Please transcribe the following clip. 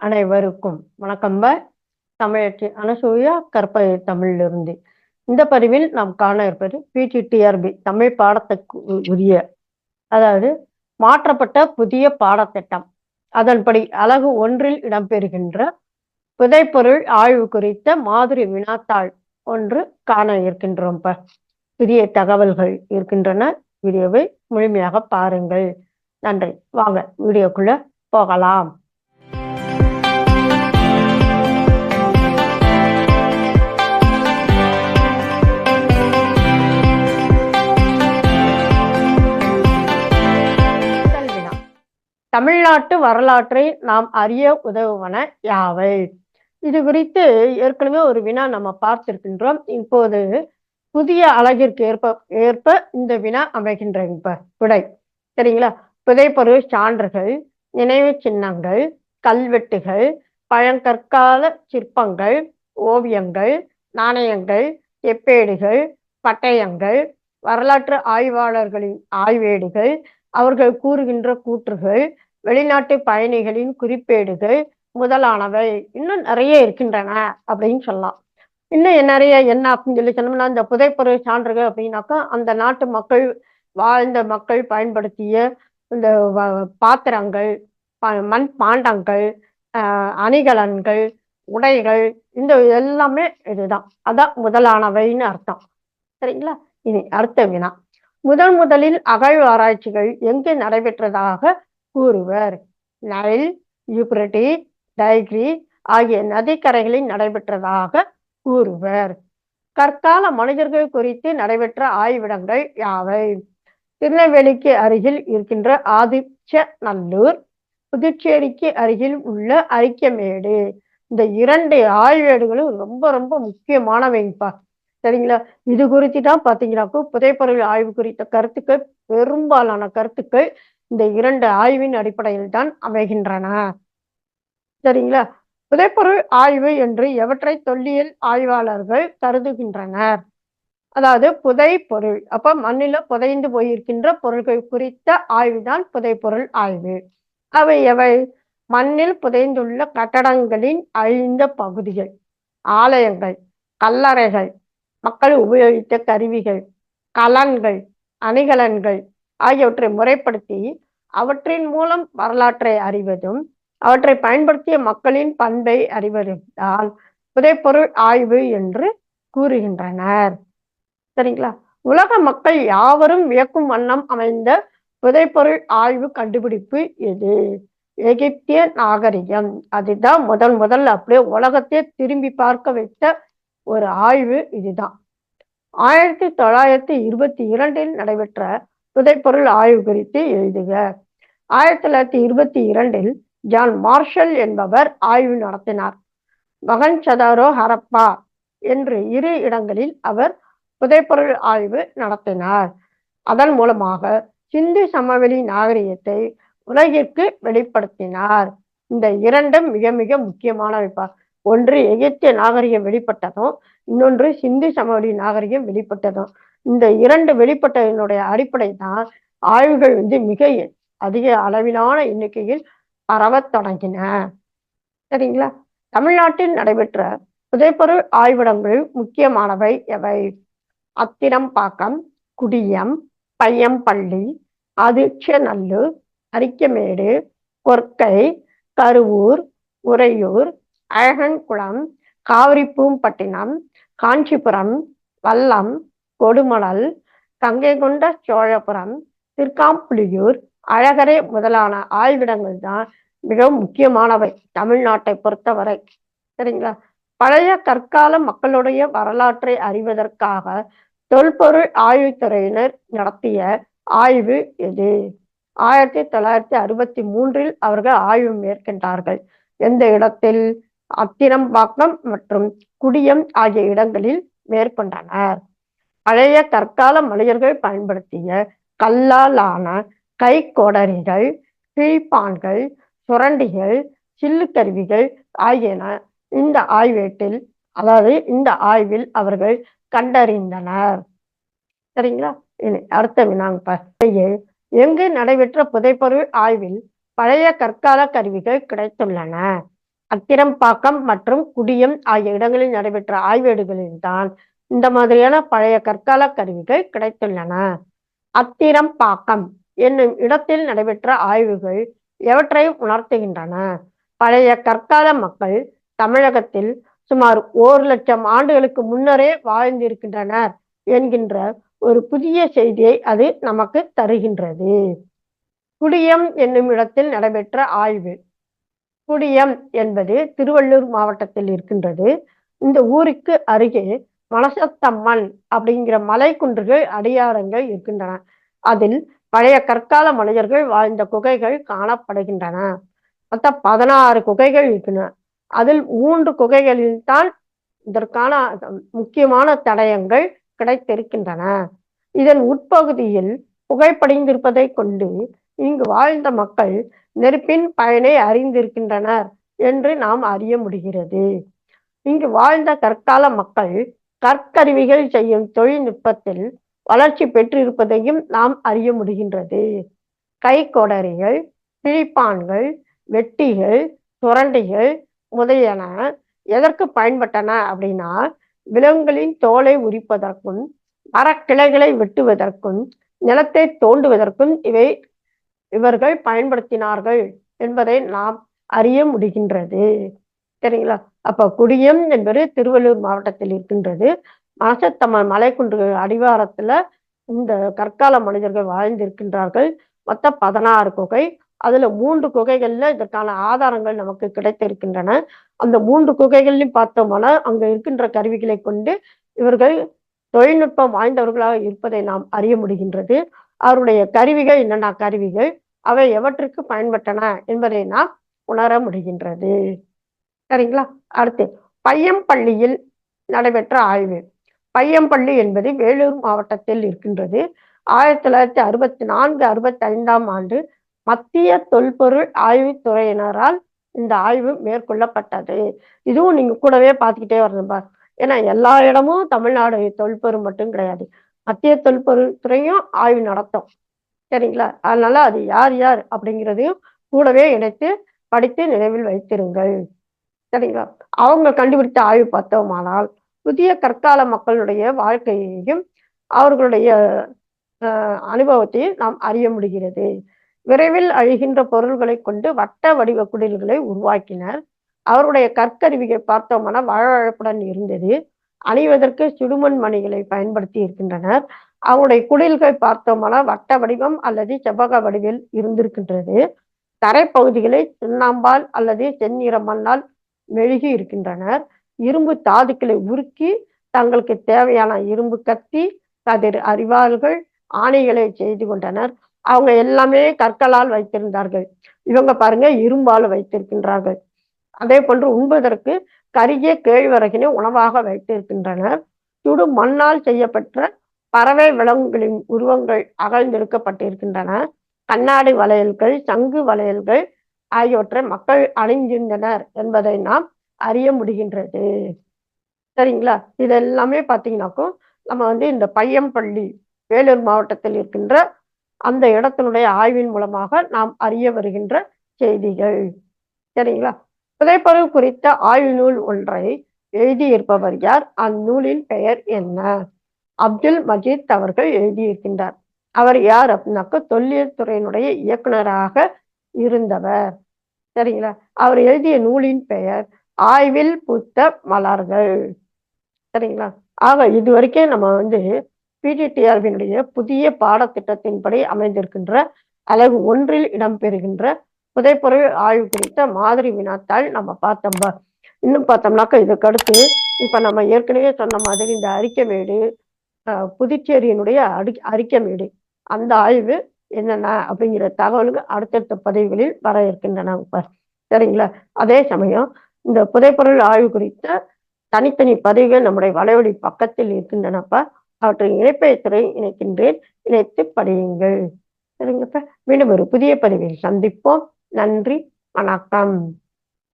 அனைவருக்கும் வணக்கம் தமிழச்சி அனசூயா கற்பை தமிழிலிருந்து. இந்த பதிவில் நாம் காண இருப்பது பிஜிடிஆர்பி தமிழ் பாடத்துக்கு உரிய அதாவது மாற்றப்பட்ட புதிய பாடத்திட்டம். அதன்படி அழகு ஒன்றில் இடம்பெறுகின்ற புதைப்பொருள் ஆய்வு குறித்த மாதிரி வினாத்தாள் ஒன்று காண இருக்கின்றோம் புதிய தகவல்கள் இருக்கின்றன. வீடியோவை முழுமையாக பாருங்கள். நன்றி. வாங்க வீடியோக்குள்ள போகலாம். தமிழ்நாட்டு வரலாற்றை நாம் அறிய உதவுவன யாவை? இது குறித்து ஏற்கனவே ஒரு வினா நம்ம பார்த்திருக்கின்றோம். இப்போது புதிய அழகிற்கு ஏற்ப ஏற்ப இந்த வினா அமைகின்ற இப்ப விடை. சரிங்களா? புதைப்பொருள் சான்றுகள் நினைவு சின்னங்கள் கல்வெட்டுகள் பழங்கற்கால சிற்பங்கள் ஓவியங்கள் நாணயங்கள் எப்பேடுகள் பட்டயங்கள் வரலாற்று ஆய்வாளர்களின் ஆய்வேடுகள் அவர்கள் கூறுகின்ற கூற்றுகள் வெளிநாட்டு பயணிகளின் குறிப்பேடுகள் முதலானவை. இன்னும் நிறைய இருக்கின்றன அப்படின்னு சொல்லலாம். இன்னும் நிறைய என்ன அப்படின்னு சொல்லி சொன்னோம்னா இந்த புதைப்பொருள் சான்றுகள் அப்படின்னாக்கா அந்த நாட்டு மக்கள் வாழ்ந்த மக்கள் பயன்படுத்திய இந்த பாத்திரங்கள் மண் பாண்டங்கள் அணிகலன்கள் உடைகள் இந்த எல்லாமே இதுதான். அதான் முதலானவைன்னு அர்த்தம். சரிங்களா? இனி அடுத்த வினா. முதன் முதலில் அகழ்வாராய்ச்சிகள் எங்கு நடைபெற்றதாக கூறுவர் நைல் யூப்ரட்டி டைக்ரி ஆகிய நதிக்கரைகளில் நடைபெற்றதாக கூறுவர். கற்கால மனிதர்கள் குறித்து நடைபெற்ற ஆய்விடங்கள் யாவை? திருநெல்வேலிக்கு அருகில் இருக்கின்ற ஆதிச்ச நல்லூர் புதுச்சேரிக்கு அருகில் உள்ள அரிக்கமேடு இந்த இரண்டு ஆய்வேடுகளும் ரொம்ப ரொம்ப முக்கியமானவைப்பா. சரிங்களா? இது குறித்து தான் பார்த்தீங்கன்னாக்கோ புதைப்பொருள் ஆய்வு குறித்த கருத்துக்கள் பெரும்பாலான கருத்துக்கள் இந்த இரண்டு ஆய்வின் அடிப்படையில் தான் அமைகின்றன. சரிங்களா? புதைப்பொருள் ஆய்வு என்று எவற்றை தொல்லியல் ஆய்வாளர்கள் கருதுகின்றனர்? அதாவது புதை பொருள் அப்ப மண்ணில புதைந்து போயிருக்கின்ற பொருள்கள் குறித்த ஆய்வு தான் புதைப்பொருள் ஆய்வு. அவை எவை? மண்ணில் புதைந்துள்ள கட்டடங்களின் அழிந்த பகுதிகள் ஆலயங்கள் கல்லறைகள் மக்கள் உபயோகித்த கருவிகள் கலன்கள் அணிகலன்கள் ஆகியவற்றை முறைப்படுத்தி அவற்றின் மூலம் வரலாற்றை அறிவதும் அவற்றை பயன்படுத்திய மக்களின் பண்பை அறிவதால் புதைப்பொருள் ஆய்வு என்று கூறுகின்றனர். சரிங்களா? உலக மக்கள் யாவரும் வியக்கும் வண்ணம் அமைந்த புதைப்பொருள் ஆய்வு கண்டுபிடிப்பு எது? எகிப்திய நாகரிகம். அதுதான் முதல் முதல்ல அப்படியே உலகத்தை திரும்பி பார்க்க வைத்த ஒரு ஆய்வு இதுதான். ஆயிரத்தி தொள்ளாயிரத்தி இருபத்தி இரண்டில் நடைபெற்ற புதைப்பொருள் ஆய்வு குறித்து எழுதுக. ஆயிரத்தி தொள்ளாயிரத்தி இருபத்தி இரண்டில் ஜான் மார்ஷல் என்பவர் ஆய்வு நடத்தினார். மகன் சதாரோ ஹரப்பா என்று இரு இடங்களில் அவர் புதைப்பொருள் ஆய்வு நடத்தினார். அதன் மூலமாக சிந்து சமவெளி நாகரிகத்தை உலகிற்கு வெளிப்படுத்தினார். இந்த இரண்டும் மிக மிக முக்கியமானவை ஒன்று எகிப்திய நாகரிகம் வெளிப்பட்டதும் இன்னொன்று சிந்து சமவெளி நாகரிகம் வெளிப்பட்டதும். இந்த இரண்டு வெளிப்பட்டதனுடைய அடிப்படை தான் ஆய்வுகள் வந்து மிக அதிக அளவிலான எண்ணிக்கையில் பரவத் தொடங்கின. சரிங்களா? தமிழ்நாட்டில் நடைபெற்ற புதைப்பொருள் ஆய்விடங்கள் முக்கியமானவை எவை? அத்திரம்பாக்கம் குடியம் பையம்பள்ளி அதிர்ச்சநல்லூர் அரிக்கமேடு கொற்கை கருவூர் உறையூர் அழகன்குளம் காவிரிப்பூம்பட்டினம் காஞ்சிபுரம் வல்லம் கொடுமணல் கங்கை கொண்ட சோழபுரம் திருக்காம்புலியூர் அழகரை முதலான ஆய்விடங்கள் தான் மிகவும் முக்கியமானவை தமிழ்நாட்டை பொறுத்தவரை. சரிங்களா? பழைய கற்கால மக்களுடைய வரலாற்றை அறிவதற்காக தொல்பொருள் ஆய்வுத்துறையினர் நடத்திய ஆய்வு எது? ஆயிரத்தி தொள்ளாயிரத்தி அறுபத்தி மூன்றில் அவர்கள் ஆய்வு மேற்கொண்டார்கள். எந்த இடத்தில்? அத்திரம்பாக்கம் மற்றும் குடியம் ஆகிய இடங்களில் மேற்கொண்டனர். பழைய கற்கால மலையர்கள் பயன்படுத்திய கல்லாலான கை கோடரிகள் கிழிப்பான்கள் சுரண்டிகள் சில்லுக்கருவிகள் ஆகியன இந்த ஆய்வேட்டில் அதாவது இந்த ஆய்வில் அவர்கள் கண்டறிந்தனர். சரிங்களா? இனி அடுத்த வினாங்க எங்கு நடைபெற்ற புதைப்பொருள் ஆய்வில் பழைய கற்கால கருவிகள் கிடைத்துள்ளன? அத்திரம்பாக்கம் மற்றும் குடியம் ஆகிய இடங்களில் நடைபெற்ற ஆய்வேடுகளில்தான் இந்த மாதிரியான பழைய கற்கால கருவிகள் கிடைத்துள்ளன. அத்திரம்பாக்கம் என்னும் இடத்தில் நடைபெற்ற ஆய்வுகள் எவற்றை உணர்த்துகின்றன. பழைய கற்கால மக்கள் தமிழகத்தில் சுமார் ஓர் லட்சம் ஆண்டுகளுக்கு முன்னரே வாழ்ந்திருக்கின்றனர் என்கின்ற ஒரு புதிய செய்தியை அது நமக்கு தருகின்றது. குடியம் என்னும் இடத்தில் நடைபெற்ற ஆய்வு குடியம் என்பது திருவள்ளூர் மாவட்டத்தில் இருக்கின்றது. இந்த ஊருக்கு அருகே மனசத்தம்மன் அப்படிங்கிற மலை குன்றுகள் அடியாரங்கள் இருக்கின்றன. அதில் பழைய கற்கால மனிதர்கள் வாழ்ந்த குகைகள் காணப்படுகின்றன. மொத்தம் பதினாறு குகைகள் இருக்கின்றன. அதில் மூன்று குகைகளில் தான் இதற்கான முக்கியமான தடயங்கள் கிடைத்திருக்கின்றன. இதன் உட்பகுதியில் புகைப்படிந்திருப்பதை கொண்டு இங்கு வாழ்ந்த மக்கள் நெருப்பின் பயனை அறிந்திருக்கின்றனர் என்று நாம் அறிய முடிகிறது. இங்கு வாழ்ந்த கற்கால மக்கள் கற்கருவிகள் செய்யும் தொழில்நுட்பத்தில் வளர்ச்சி பெற்றிருப்பதையும் நாம் அறிய முடிகின்றது. கைக்கொடரிகள் பிழிப்பான்கள் வெட்டிகள் சுரண்டிகள் முதலியன எதற்கு பயன்பட்டன அப்படின்னா விலங்குகளின் தோலை உரிப்பதற்கும் மரக்கிளைகளை வெட்டுவதற்கும் நிலத்தை தோண்டுவதற்கும் இவை இவர்கள் பயன்படுத்தினார்கள் என்பதை நாம் அறிய முடிகின்றது. சரிங்களா? அப்ப குடியம் என்பது திருவள்ளூர் மாவட்டத்தில் இருக்கின்றது. மனசத்தம்மன் மலைக்குன்று அடிவாரத்துல இந்த கற்கால மனிதர்கள் வாழ்ந்திருக்கின்றார்கள். மொத்த பதினாறு குகை. அதுல மூன்று குகைகள்ல இதற்கான ஆதாரங்கள் நமக்கு கிடைத்திருக்கின்றன. அந்த மூன்று குகைகள்லையும் பார்த்தோம்னா அங்க இருக்கின்ற கருவிகளை கொண்டு இவர்கள் தொழில்நுட்பம் வாய்ந்தவர்களாக இருப்பதை நாம் அறிய முடிகின்றது. அவருடைய கருவிகள் என்னென்ன கருவிகள்? அவை எவற்றுக்கு பயன்பட்டன என்பதை நாம் உணர முடிகின்றது. சரிங்களா? அடுத்து பையம்பள்ளியில் நடைபெற்ற ஆய்வு. பையம்பள்ளி என்பது வேலூர் மாவட்டத்தில் இருக்கின்றது. ஆயிரத்தி தொள்ளாயிரத்தி அறுபத்தி நான்கு அறுபத்தி ஐந்தாம் ஆண்டு மத்திய தொல்பொருள் ஆய்வுத்துறையினரால் இந்த ஆய்வு மேற்கொள்ளப்பட்டது. இதுவும் நீங்க கூடவே பார்த்துக்கிட்டே வரணும் பா ஏன்னா எல்லா இடமும் தமிழ்நாடு தொல்பொருள் மட்டும் கிடையாது. மத்திய தொல்பொருள் துறையும் ஆய்வு நடத்தும். சரிங்களா? அதனால அது யார் யார் அப்படிங்கிறதையும் கூடவே இணைத்து படித்து நினைவில் வைத்திருங்கள். சரிங்களா? அவங்க கண்டுபிடித்த ஆய்வு பார்த்தோமானால் புதிய கற்கால மக்களுடைய வாழ்க்கையையும் அவர்களுடைய அனுபவத்தையும் நாம் அறிய முடிகிறது. விரைவில் அழிகின்ற பொருள்களை கொண்டு வட்ட வடிவ குடில்களை உருவாக்கினர். அவருடைய கற்கருவியை பார்த்தோம்னா வழவழப்புடன் இருந்தது. அணிவதற்கு சுடுமண் மணிகளை பயன்படுத்தி இருக்கின்றனர். அவருடைய குடில்கள் பார்த்தோம்னா வட்ட வடிவம் அல்லது செவ்வக வடிவில் இருந்திருக்கின்றது. தரைப்பகுதிகளை சுண்ணாம்பால் அல்லது செந்நிற மண்ணால் மெழுகி இருக்கின்றனர். இரும்பு தாதுக்களை உருக்கி தங்களுக்கு தேவையான இரும்பு கத்தி கதிர் அறிவாள்கள் ஆணைகளை செய்து கொண்டனர். அவங்க எல்லாமே கற்களால் வைத்திருந்தார்கள். இவங்க பாருங்க இரும்பால் வைத்திருக்கின்றார்கள். அதே போன்று உண்பதற்கு கரிய கேழ்வரகினை உணவாக வைத்திருக்கின்றனர். சுடு மண்ணால் செய்யப்பட்ட பறவை விலங்குகளின் உருவங்கள் அகழ்ந்தெடுக்கப்பட்டிருக்கின்றன கண்ணாடி வளையல்கள் சங்கு வளையல்கள் ஆகியவற்றை மக்கள் அணிந்திருந்தனர் என்பதை நாம் அறிய முடிகின்றது. சரிங்களா? இது எல்லாமே பார்த்தீங்கன்னாக்கும் நம்ம வந்து இந்த பையம்பள்ளி வேலூர் மாவட்டத்தில் இருக்கின்ற அந்த இடத்தினுடைய ஆய்வின் மூலமாக நாம் அறிய வருகின்ற செய்திகள். சரிங்களா? புதைப்பொருள் குறித்த ஆய்வு நூல் ஒன்றை எழுதியிருப்பவர் யார்? அந்நூலின் பெயர் என்ன? அப்துல் மஜீத் அவர்கள் எழுதியிருக்கின்றார். அவர் யார் அப்படின்னாக்க தொல்லியல் துறையினுடைய இயக்குனராக இருந்தவர். சரிங்களா? அவர் எழுதிய நூலின் பெயர் ஆய்வில் புத்த மலர்கள். சரிங்களா? ஆக இது வரைக்கும் நம்ம வந்து பிடிடிஆர்பியினுடைய புதிய பாடத்திட்டத்தின்படி அமைந்திருக்கின்ற அலகு ஒன்றில் இடம்பெறுகின்ற புதைப்பொருள் ஆய்வு குறித்த மாதிரி வினாத்தாள் நம்ம பார்த்தோம். இன்னும் பார்த்தோம்னாக்கா இதுக்கடுத்து இப்ப நம்ம ஏற்கனவே சொன்ன மாதிரி இந்த அரிக்கமேடு புதுச்சேரியினுடைய அடி அரிக்கமேடு அந்த ஆய்வு என்னென்ன அப்படிங்கிற தகவலுக்கு அடுத்தடுத்த பதவிகளில் வர இருக்கின்றன. சரிங்களா? அதே சமயம் இந்த புதைப்பொருள் ஆய்வு குறித்த தனித்தனி பதிவுகள் நம்முடைய வலைவழி பக்கத்தில் இருக்கின்றனப்பா அவற்றை இணைப்பை துறை இணைக்கின்றேன். இணைத்து படியுங்கள். சரிங்கப்பா? மீண்டும் ஒரு புதிய பதிவில் சந்திப்போம். நன்றி. வணக்கம்.